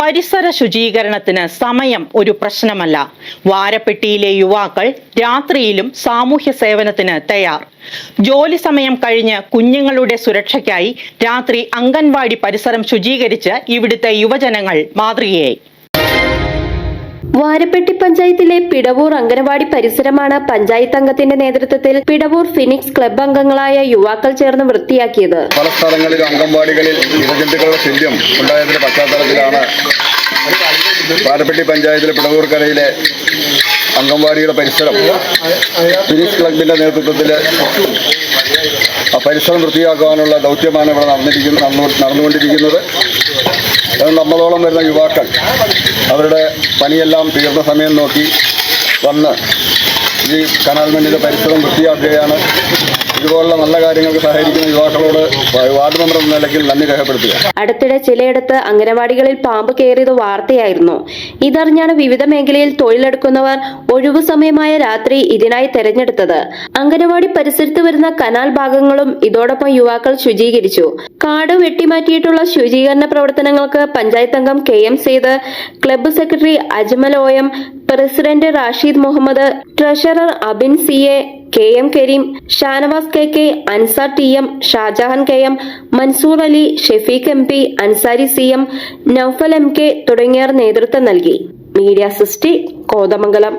പരിസര ശുചീകരണത്തിന് സമയം ഒരു പ്രശ്നമല്ല. വാരപ്പെട്ടിയിലെ യുവാക്കൾ രാത്രിയിലും സാമൂഹ്യ സേവനത്തിന് തയ്യാർ. ജോലി സമയം കഴിഞ്ഞ് കുഞ്ഞുങ്ങളുടെ സുരക്ഷയ്ക്കായി രാത്രി അംഗൻവാടി പരിസരം ശുചീകരിച്ച് ഇവിടുത്തെ യുവജനങ്ങൾ മാതൃകയായി. വാരപ്പെട്ടി പഞ്ചായത്തിലെ പിടവൂർ അംഗനവാടി പരിസരമാണ് പഞ്ചായത്ത് അംഗത്തിന്റെ നേതൃത്വത്തിൽ പിടവൂർ ഫിനിക്സ് ക്ലബ് അംഗങ്ങളായ യുവാക്കൾ ചേർന്ന് വൃത്തിയാക്കിയത്. പല സ്ഥലങ്ങളിലും അംഗൻവാടികളിൽ ഇഴജന്തുക്കളുടെ ശല്യം ഉണ്ടായതിന്റെ പശ്ചാത്തലത്തിലാണ് വാരപ്പെട്ടി പഞ്ചായത്തിലെ പിടവൂർക്കരയിലെ അംഗൻവാടിയുടെ പരിസരം ഫിനിക്സ് ക്ലബിന്റെ നേതൃത്വത്തിൽ പരിസരം വൃത്തിയാക്കുവാനുള്ള ദൗത്യമാണ് ഇവിടെ നടന്നിരിക്കുന്നത് നടന്നുകൊണ്ടിരിക്കുന്നത്. നമ്മളോളം വരുന്ന യുവാക്കൾ അവരുടെ പണിയെല്ലാം തീർന്ന സമയം നോക്കി വന്ന് ഈ കനാൽ മണ്ണിന്റെ പരിസരം വൃത്തിയാക്കുകയാണ്. ഇതുപോലുള്ള നല്ല കാര്യങ്ങൾക്ക് സഹകരിക്കുന്ന യുവാക്കളോട് വാർഡ് മെമ്പർ എന്ന നിലയ്ക്ക് നന്ദി രേഖപ്പെടുത്തുക. അടുത്തിടെ ചിലയിടത്ത് അംഗനവാടികളിൽ പാമ്പ് കയറിയത് വാർത്തയായിരുന്നു. ഇതറിഞ്ഞാണ് വിവിധ മേഖലയിൽ തൊഴിലെടുക്കുന്നവർ ഒഴിവു സമയമായ രാത്രി ഇതിനായി തെരഞ്ഞെടുത്തത്. അംഗനവാടി പരിസരത്ത് വരുന്ന കനാൽ ഭാഗങ്ങളും ഇതോടൊപ്പം യുവാക്കൾ ശുചീകരിച്ചു. കാട് വെട്ടിമാറ്റിയിട്ടുള്ള ശുചീകരണ പ്രവർത്തനങ്ങൾക്ക് പഞ്ചായത്ത് അംഗം K M Saith club secretary Ajmal O M president Rasheed Muhammad treasurer Abin C A K M Kareem Shanavas K K Ansar T M Shajahan K M Mansoor Ali Shefeeq M P Ansari C M Noufal M K തുടങ്ങിയവർ നേതൃത്വം നൽകി. Media സൃഷ്ടി കോതമംഗലം.